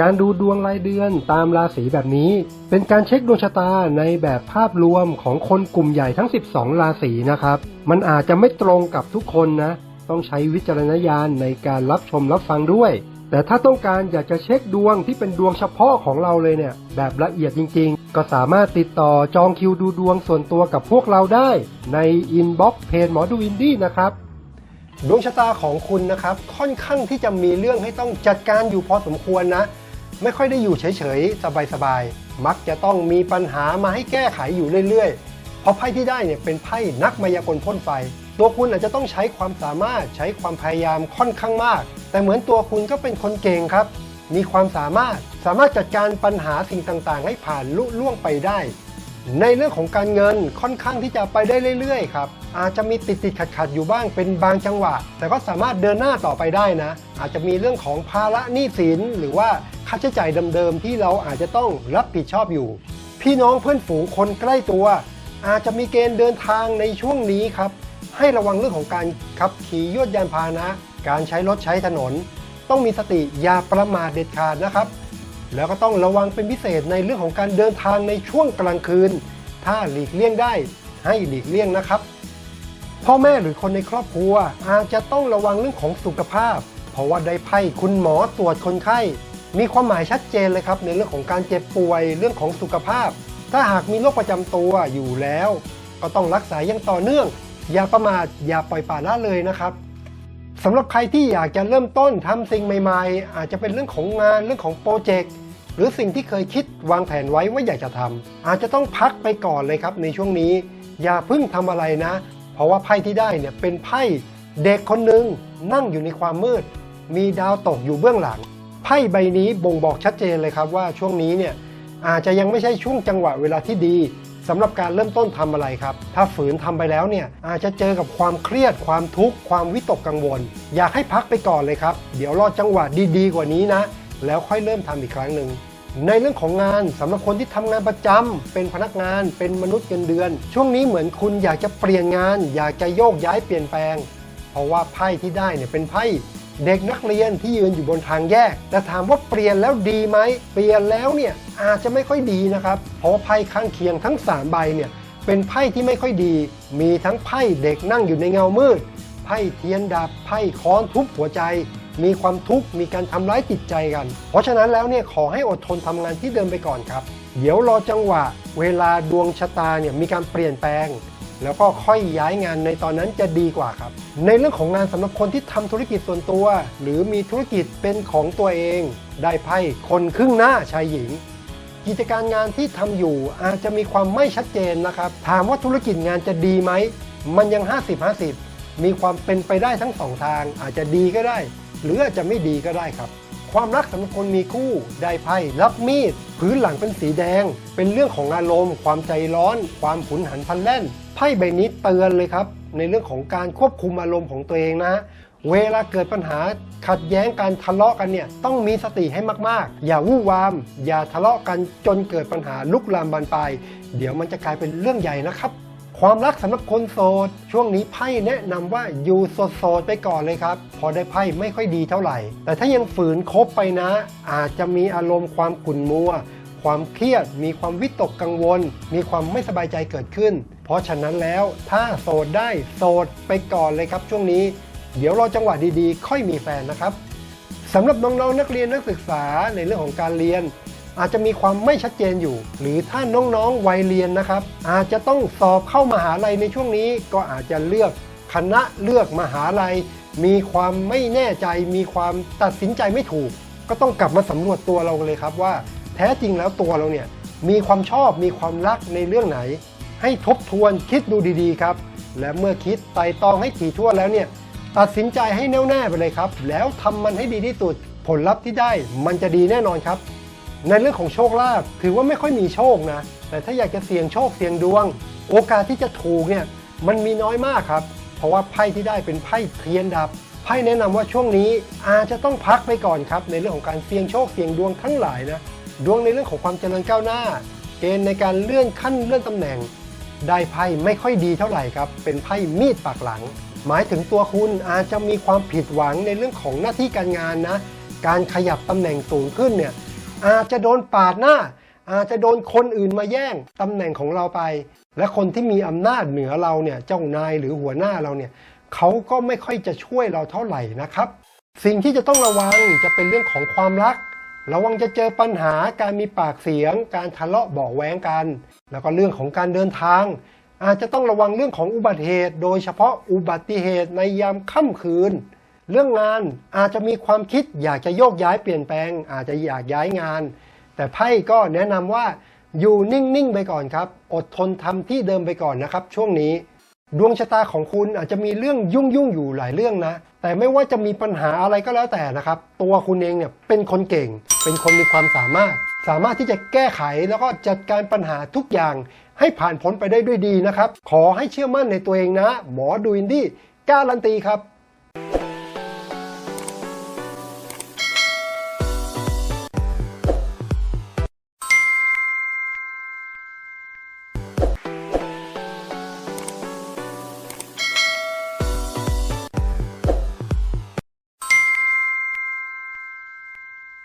การดูดวงรายเดือนตามราศีแบบนี้ เป็นการเช็คดวงชะตาในแบบภาพรวมของคนกลุ่มใหญ่ทั้ง 12 ราศีนะครับ มันอาจจะไม่ตรงกับทุกคนนะ ต้องใช้วิจารณญาณในการรับชมรับฟังด้วย แต่ถ้าต้องการอยากจะเช็คดวงที่เป็นดวงเฉพาะของเราเลยเนี่ย แบบละเอียดจริงๆ ก็สามารถติดต่อจองคิวดูดวงส่วนตัวกับพวกเราได้ในอินบ็อกซ์เพจหมอดูอินดี้นะครับดวงชะตาของคุณนะครับ ค่อนข้างที่จะมีเรื่องให้ต้องจัดการอยู่พอสมควรนะ ไม่ค่อยได้อยู่เฉยๆ สบายๆ มักจะต้องมีปัญหามาให้แก้ไขอยู่เรื่อยๆ เพราะไพ่ที่ได้เนี่ยเป็นไพ่นักมายากลพ่นไฟ ตัวคุณอาจจะต้องใช้ความสามารถใช้ความพยายามค่อนข้างมาก แต่เหมือนตัวคุณก็เป็นคนเก่งครับ มีความสามารถสามารถจัดการปัญหาสิ่งต่างๆ ให้ผ่านลุล่วงไปได้ ในเรื่องของการเงินค่อนข้างที่จะไปได้เรื่อยๆ ครับ อาจจะมีติดติดขัดขัดๆอยู่บ้างเป็นบางจังหวะ แต่ก็สามารถเดินหน้าต่อไปได้นะ อาจจะมีเรื่องของภาระหนี้สินหรือว่า ค่าใช้จ่ายเดิมๆที่เราอาจจะต้องรับผิดชอบอยู่ พี่น้องเพื่อนฝูงคนใกล้ตัว อาจจะมีเกณฑ์เดินทางในช่วงนี้ครับ ให้ระวังเรื่องของการขับขี่ยวดยานพาหนะ การใช้รถใช้ถนน ต้องมีสติอย่าประมาทเด็ดขาดนะครับ แล้วก็ต้องระวังเป็นพิเศษในเรื่องของการเดินทางในช่วงกลางคืน ถ้าหลีกเลี่ยงได้ให้หลีกเลี่ยงนะครับ พ่อแม่หรือคนในครอบครัวอาจจะต้องระวังเรื่องของสุขภาพ เพราะว่าได้ไพ่คุณหมอตรวจคนไข้ มีความหมายชัดเจนเลยครับในเรื่องของการเจ็บป่วยเรื่องของสุขภาพ ถ้าหากมีโรคประจำตัวอยู่แล้ว ก็ต้องรักษาอย่างต่อเนื่อง อย่าประมาทอย่าปล่อยปละละเลยนะครับสำหรับใครที่อยากจะเริ่มต้นทำสิ่งใหม่ๆ อาจจะเป็นเรื่องของงานเรื่องของโปรเจกต์หรือสิ่งที่เคยคิดวางแผนไว้ว่าอยากจะทำอาจจะต้องพักไปก่อนเลยครับในช่วงนี้ อย่าเพิ่งทำอะไรนะ เพราะว่าไพ่ที่ได้เนี่ยเป็นไพ่เด็กคนหนึ่งนั่งอยู่ในความมืด มีดาวตกอยู่เบื้องหลัง ไพ่ใบนี้บ่งบอกชัดเจนเลยครับว่าช่วงนี้เนี่ยอาจจะยังไม่ใช่ช่วงจังหวะเวลาที่ดีสำหรับการเริ่มต้นทำอะไรครับ ถ้าฝืนทำไปแล้วเนี่ยอาจจะเจอกับความเครียดความทุกข์ความวิตกกังวล อยากให้พักไปก่อนเลยครับ เดี๋ยวรอจังหวะดีๆ กว่านี้นะ แล้วค่อยเริ่มทำอีกครั้งหนึ่งในเรื่องของงานสำหรับคนที่ทำงานประจำเป็นพนักงาน เป็นมนุษย์เงินเดือน ช่วงนี้เหมือนคุณอยากจะเปลี่ยนงาน อยากจะโยกย้ายเปลี่ยนแปลง เพราะว่าไพ่ที่ได้เนี่ยเป็นไพ่ เด็กนักเรียนที่ยืนอยู่บนทางแยก แต่ถามว่าเปลี่ยนแล้วดีไหม เปลี่ยนแล้วเนี่ยอาจจะไม่ค่อยดีนะครับ เพราะไพ่ข้างเคียงทั้งสามใบเนี่ยเป็นไพ่ที่ไม่ค่อยดี มีทั้งไพ่เด็กนั่งอยู่ในเงามืด ไพ่เทียนดับ ไพ่ค้อนทุบหัวใจ มีความทุกข์ มีการทำร้ายจิตใจกัน เพราะฉะนั้นแล้วเนี่ยขอให้อดทนทำงานที่เดิมไปก่อนครับ เดี๋ยวรอจังหวะ เวลาดวงชะตาเนี่ยมีการเปลี่ยนแปลง แล้วก็ค่อยย้ายงานในตอนนั้นจะดีกว่าครับ ในเรื่องของงานสำหรับคนที่ทำธุรกิจส่วนตัว หรือมีธุรกิจเป็นของตัวเอง ได้ไพ่คนครึ่งหน้าชายหญิง กิจการงานที่ทำอยู่อาจจะมีความไม่ชัดเจนนะครับ ถามว่าธุรกิจงานจะดีไหมมันยัง 50-50 มีความเป็นไปได้ทั้งสองทาง อาจจะดีก็ได้ หรืออาจจะไม่ดีก็ได้ครับ ความรักสำหรับคนมีคู่ได้ไพ่รับมีด พื้นหลังเป็นสีแดง เป็นเรื่องของอารมณ์ ความใจร้อน ความขุนหันพันแล่น ไพ่ใบนี้เตือนเลยครับ ในเรื่องของการควบคุมอารมณ์ของตัวเองนะ เวลาเกิดปัญหาขัดแย้งการทะเลาะกันเนี่ยต้องมีสติให้มากๆ อย่าวู่วาม อย่าทะเลาะกันจนเกิดปัญหาลุกลามบานปลายเดี๋ยวมันจะกลายเป็นเรื่องใหญ่นะครับ ความรักสำหรับคนโสด ช่วงนี้ไพ่แนะนำว่าอยู่โสดๆไปก่อนเลยครับ พอได้ไพ่ไม่ค่อยดีเท่าไหร่ แต่ถ้ายังฝืนคบไปนะ อาจจะมีอารมณ์ความขุ่นมัว ความเครียด มีความวิตกกังวล มีความไม่สบายใจเกิดขึ้น เพราะฉะนั้นแล้วถ้าโสดได้โสดไปก่อนเลยครับ ช่วงนี้ เดี๋ยวรอจังหวะดีๆ ค่อยมีแฟนนะครับสำหรับน้องๆนักเรียนนักศึกษาในเรื่องของการเรียน อาจจะมีความไม่ชัดเจนอยู่ หรือถ้าน้องๆวัยเรียนนะครับ อาจจะต้องสอบเข้ามหาลัยในช่วงนี้ ก็อาจจะเลือกคณะเลือกมหาลัย มีความไม่แน่ใจ มีความตัดสินใจไม่ถูก ก็ต้องกลับมาสำรวจตัวเราเลยครับว่า แท้จริงแล้วตัวเราเนี่ยมีความชอบมีความรักในเรื่องไหน ให้ทบทวนคิดดูดีๆครับ และเมื่อคิดไต่ตองให้ถี่ถ้วนแล้วเนี่ยตัดสินใจให้แน่วแน่ไปเลยครับ แล้วทำมันให้ดีที่สุดผลลัพธ์ที่ได้มันจะดีแน่นอนครับ ในเรื่องของโชคลาภถือว่าไม่ค่อยมีโชคนะ แต่ถ้าอยากจะเสี่ยงโชคเสี่ยงดวง โอกาสที่จะถูกเนี่ยมันมีน้อยมากครับ เพราะว่าไพ่ที่ได้เป็นไพ่เทียนดับไพ่แนะนำว่าช่วงนี้อาจจะต้องพักไปก่อนครับ ในเรื่องของการเสี่ยงโชคเสี่ยงดวงทั้งหลายนะดวงในเรื่องของความเจริญก้าวหน้า เกณฑ์ในการเลื่อนขั้นเลื่อนตำแหน่ง ได้ไพ่ไม่ค่อยดีเท่าไหร่ครับ เป็นไพ่มีดปากหลัง หมายถึงตัวคุณอาจจะมีความผิดหวังในเรื่องของหน้าที่การงานนะ การขยับตำแหน่งสูงขึ้นเนี่ย อาจจะโดนปาดหน้า อาจจะโดนคนอื่นมาแย่งตำแหน่งของเราไป และคนที่มีอำนาจเหนือเราเนี่ยเจ้านายหรือหัวหน้าเราเนี่ยเขาก็ไม่ค่อยจะช่วยเราเท่าไหร่นะครับ สิ่งที่จะต้องระวังจะเป็นเรื่องของความรัก ระวังจะเจอปัญหาการมีปากเสียง การทะเลาะเบาะแวงกัน แล้วก็เรื่องของการเดินทาง อาจจะต้องระวังเรื่องของอุบัติเหตุ โดยเฉพาะอุบัติเหตุในยามค่ำคืน เรื่องงานอาจจะมีความคิดอยากจะโยกย้ายเปลี่ยนแปลง อาจจะอยากย้ายงาน แต่ไพ่ก็แนะนำว่าอยู่นิ่ง ๆ ไปก่อนครับ อดทนทำที่เดิมไปก่อนนะครับ ช่วงนี้ ดวงชะตาของคุณอาจจะมีเรื่องยุ่งยุ่งๆอยู่หลายเรื่องนะ แต่ไม่ว่าจะมีปัญหาอะไรก็แล้วแต่นะครับ ตัวคุณเองเนี่ยเป็นคนเก่ง เป็นคนมีความสามารถ สามารถที่จะแก้ไขแล้วก็จัดการปัญหาทุกอย่าง ให้ผ่านพ้นไปได้ด้วยดีนะครับ ขอให้เชื่อมั่นในตัวเองนะ หมอดูอินดี้การันตีครับ